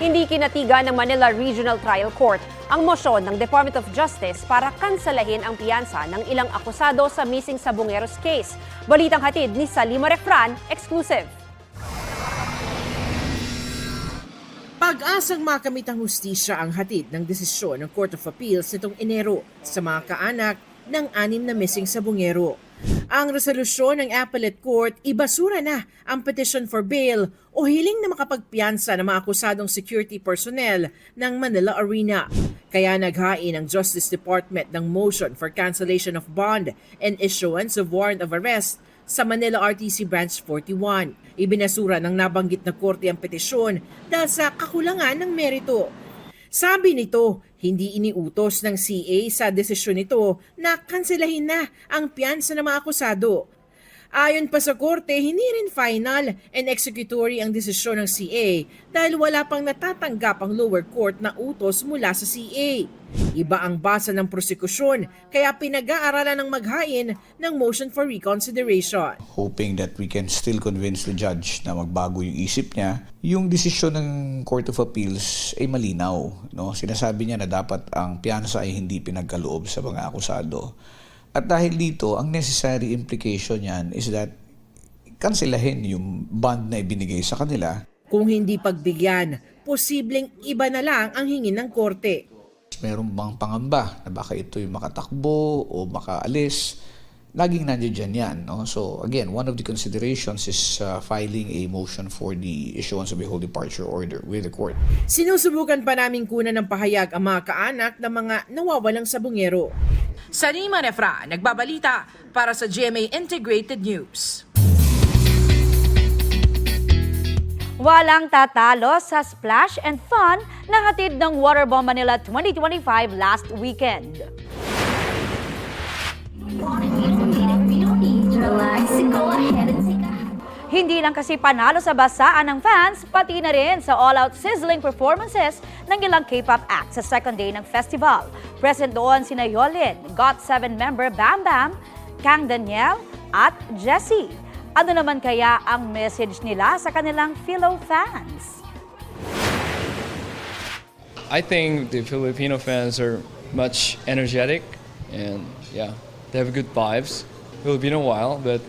Hindi kinatiga ng Manila Regional Trial Court ang mosyon ng Department of Justice para kansalahin ang piyansa ng ilang akusado sa missing Sabongeros case. Balitang hatid ni Salima Refran, exclusive. Pag-asang makamit ang hustisya ang hatid ng desisyon ng Court of Appeals nitong Enero sa mga kaanak ng anim na missing sabungero. Ang resolusyon ng Appellate Court, ibasura na ang petition for bail o hiling na makapagpiyansa ng mga akusadong security personnel ng Manila Arena. Kaya naghain ang Justice Department ng motion for cancellation of bond and issuance of warrant of arrest sa Manila RTC Branch 41. Ibinasura ng nabanggit na korte ang petisyon dahil sa kakulangan ng merito. Sabi nito, hindi iniutos ng CA sa desisyon nito na kanselahin na ang piyansa ng mga akusado. Ayon pa sa korte, hindi rin final and executory ang desisyon ng CA dahil wala pang natatanggap ang lower court na utos mula sa CA. Iba ang basa ng prosekusyon kaya pinag-aaralan ng maghain ng motion for reconsideration. hoping that we can still convince the judge na magbago yung isip niya. Yung desisyon ng Court of Appeals ay malinaw. No? Sinasabi niya na dapat ang piyansa ay hindi pinagkaloob sa mga akusado. At dahil dito, ang necessary implication niyan is that kanselahin yung bond na ibinigay sa kanila. Kung hindi pagbigyan, posibleng iba na lang ang hingin ng korte. Meron bang pangamba na baka ito'y makatakbo o makaalis? Laging nandiyan dyan yan. No? So again, one of the considerations is uh, filing a motion for the issuance of a whole departure order with the court. Sinusubukan pa namin kunan ng pahayag ang mga kaanak ng mga nawawalang sabungero. Sarima Refra, nagbabalita para sa GMA Integrated News. Walang tatalo sa splash and fun na hatid ng Waterbomb Manila 2025 last weekend. Hindi lang kasi panalo sa basaan ng fans, pati na rin sa all-out sizzling performances ng ilang K-pop acts sa second day ng festival. Present doon sina Yolin, GOT7 member Bam Bam, Kang Daniel, at Jessie. Ano naman kaya ang message nila sa kanilang fellow fans? I think the Filipino fans are much energetic and yeah, they have good vibes. It will be in a while, but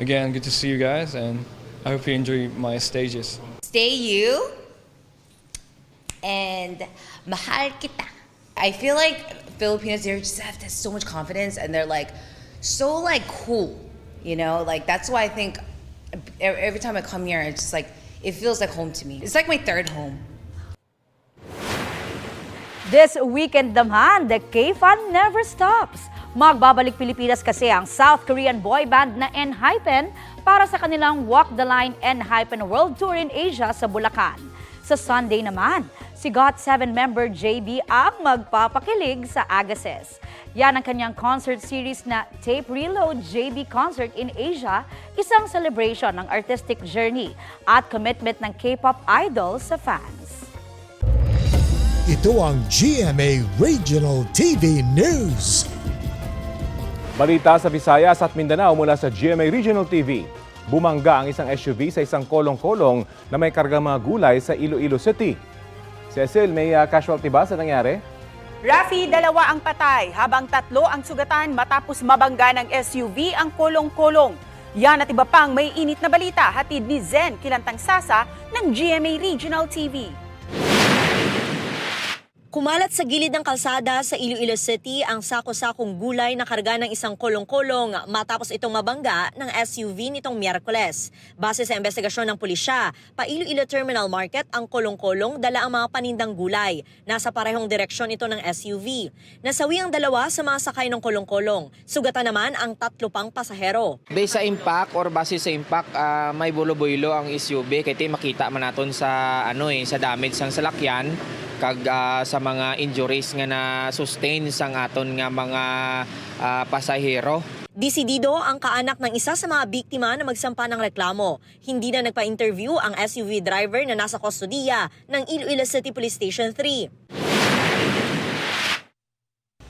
again, good to see you guys and I hope you enjoy my stages. Stay you and mahal kita. I feel like Filipinos they just have so much confidence and they're like so like cool, you know. Like that's why I think every every time I come here, it's just like it feels like home to me. It's like my third home. This weekend naman, the K-Fun never stops. Magbabalik Pilipinas kasi ang South Korean boy band na Enhypen para sa kanilang Walk the Line Enhypen World Tour in Asia sa Bulacan. Sa Sunday naman, si GOT7 member JB ang magpapakilig sa Agassiz. Yan ang kanyang concert series na Tape Reload JB Concert in Asia, isang celebration ng artistic journey at commitment ng K-pop idol sa fans. Ito ang GMA Regional TV News. Balita sa Visayas at Mindanao mula sa GMA Regional TV. Bumangga ang isang SUV sa isang kolong-kolong na may kargang mga gulay sa Iloilo City. Cecil, may uh, casualty ba sa nangyari? Rafi, dalawa ang patay habang tatlo ang sugatan matapos mabangga ng SUV ang kolong-kolong. Yan at iba pang may init na balita hatid ni Zen Kilantang Sasa ng GMA Regional TV. Kumalat sa gilid ng kalsada sa Iloilo City ang sako-sakong gulay na karga ng isang kolong-kolong matapos itong mabangga ng SUV nitong Miyerkules. Base sa investigasyon ng pulisya, pa Iloilo Terminal Market ang kolong-kolong dala ang mga panindang gulay. Nasa parehong direksyon ito ng SUV. Nasawi ang dalawa sa mga sakay ng kolong-kolong. Sugatan naman ang tatlo pang pasahero. Based sa impact or base sa impact, ah, may bulo-bulo ang SUV kay ti makita man naton sa ano eh sa damage sang salakyan kag ah, sa mga injuries nga na sustain sang aton nga mga ah, pasahero. Disidido ang kaanak ng isa sa mga biktima na magsampa ng reklamo. Hindi na nagpa-interview ang SUV driver na nasa kustodiya ng Iloilo City Police Station 3.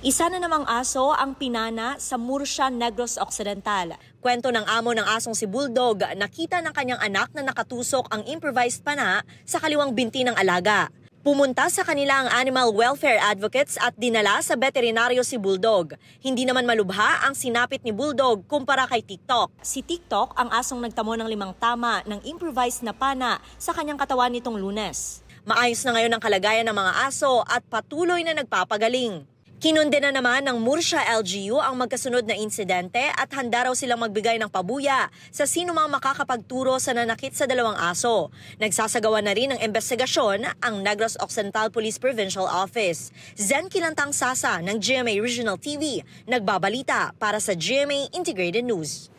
Isa na namang aso ang pinana sa Murcia, Negros Occidental. Kwento ng amo ng asong si Bulldog, nakita ng kanyang anak na nakatusok ang improvised pana sa kaliwang binti ng alaga. Pumunta sa kanila ang animal welfare advocates at dinala sa veterinaryo si Bulldog. Hindi naman malubha ang sinapit ni Bulldog kumpara kay TikTok. Si TikTok ang asong nagtamo ng limang tama ng improvised na pana sa kanyang katawan nitong lunes. Maayos na ngayon ang kalagayan ng mga aso at patuloy na nagpapagaling. Kinunde na naman ng Murcia LGU ang magkasunod na insidente at handa raw silang magbigay ng pabuya sa sino mang makakapagturo sa nanakit sa dalawang aso. Nagsasagawa na rin ng investigasyon ang Negros Occidental Police Provincial Office. Zen Kilantang Sasa ng GMA Regional TV, nagbabalita para sa GMA Integrated News.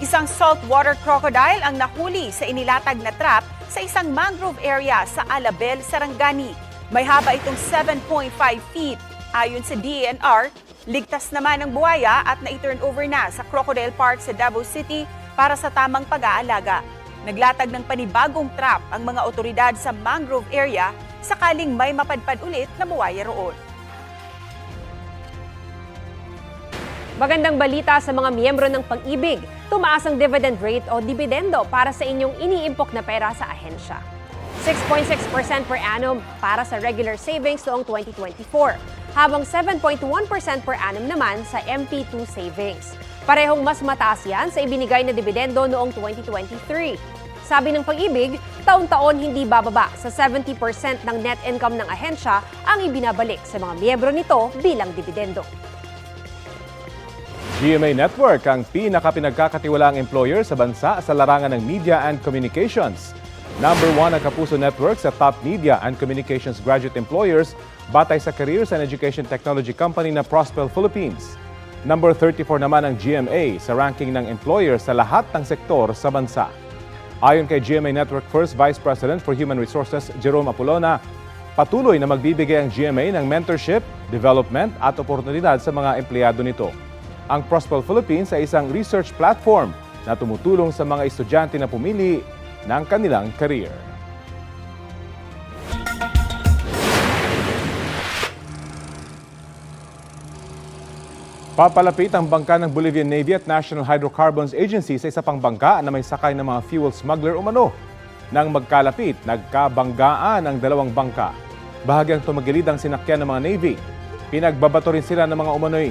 Isang saltwater crocodile ang nahuli sa inilatag na trap sa isang mangrove area sa Alabel, Sarangani. May haba itong 7.5 feet. Ayon sa DENR, ligtas naman ang buhaya at na-turn over na sa Crocodile Park sa Davao City para sa tamang pag-aalaga. Naglatag ng panibagong trap ang mga otoridad sa mangrove area sakaling may mapadpad ulit na buhaya roon. Magandang balita sa mga miyembro ng pag-ibig. Tumaas ang dividend rate o dividendo para sa inyong iniimpok na pera sa ahensya. 6.6% per annum para sa regular savings noong 2024, habang 7.1% per annum naman sa MP2 savings. Parehong mas mataas yan sa ibinigay na dividendo noong 2023. Sabi ng pag-ibig, taon-taon hindi bababa sa 70% ng net income ng ahensya ang ibinabalik sa mga miyembro nito bilang dividendo. GMA Network ang pinaka-pinagkakatiwalaang employer sa bansa sa larangan ng media and communications. Number one ang Kapuso Network sa top media and communications graduate employers batay sa Careers and Education Technology Company na Prospel Philippines. Number 34 naman ang GMA sa ranking ng employer sa lahat ng sektor sa bansa. Ayon kay GMA Network First Vice President for Human Resources Jerome Apolona, patuloy na magbibigay ang GMA ng mentorship, development at oportunidad sa mga empleyado nito. Ang Prospel Philippines ay isang research platform na tumutulong sa mga estudyante na pumili ng kanilang career. Papalapit ang bangka ng Bolivian Navy at National Hydrocarbons Agency sa isa pang bangka na may sakay ng mga fuel smuggler umano. Nang magkalapit, nagkabanggaan ang dalawang bangka. Bahagyang tumagilid ang sinakyan ng mga Navy. Pinagbabato rin sila ng mga umano'y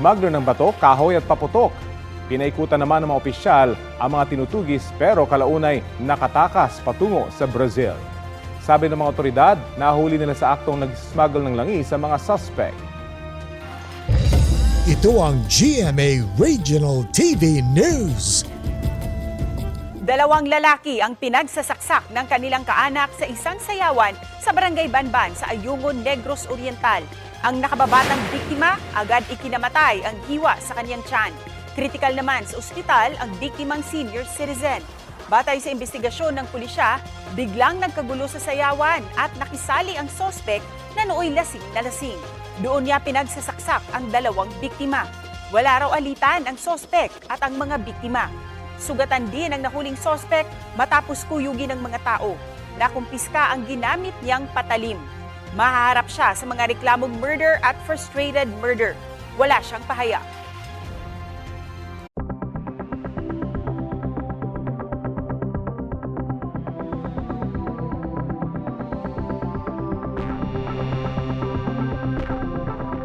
smuggler ng bato, kahoy at paputok. Pinaikutan naman ng mga opisyal ang mga tinutugis pero kalaunay nakatakas patungo sa Brazil. Sabi ng mga otoridad, nahuli nila sa aktong nag-smuggle ng langis sa mga suspect. Ito ang GMA Regional TV News. Dalawang lalaki ang pinagsasaksak ng kanilang kaanak sa isang sayawan sa Barangay Banban sa Ayungon, Negros Oriental. Ang nakababatang biktima agad ikinamatay ang hiwa sa kanyang tiyan. Critical naman sa ospital ang biktimang senior citizen. Batay sa investigasyon ng pulisya, biglang nagkagulo sa sayawan at nakisali ang sospek na nooy lasing na lasing. Doon niya pinagsasaksak ang dalawang biktima. Wala raw alitan ang sospek at ang mga biktima. Sugatan din ang nahuling sospek matapos kuyugin ng mga tao. Nakumpiska ang ginamit niyang patalim. Mahaharap siya sa mga reklamong murder at frustrated murder. Wala siyang pahayag.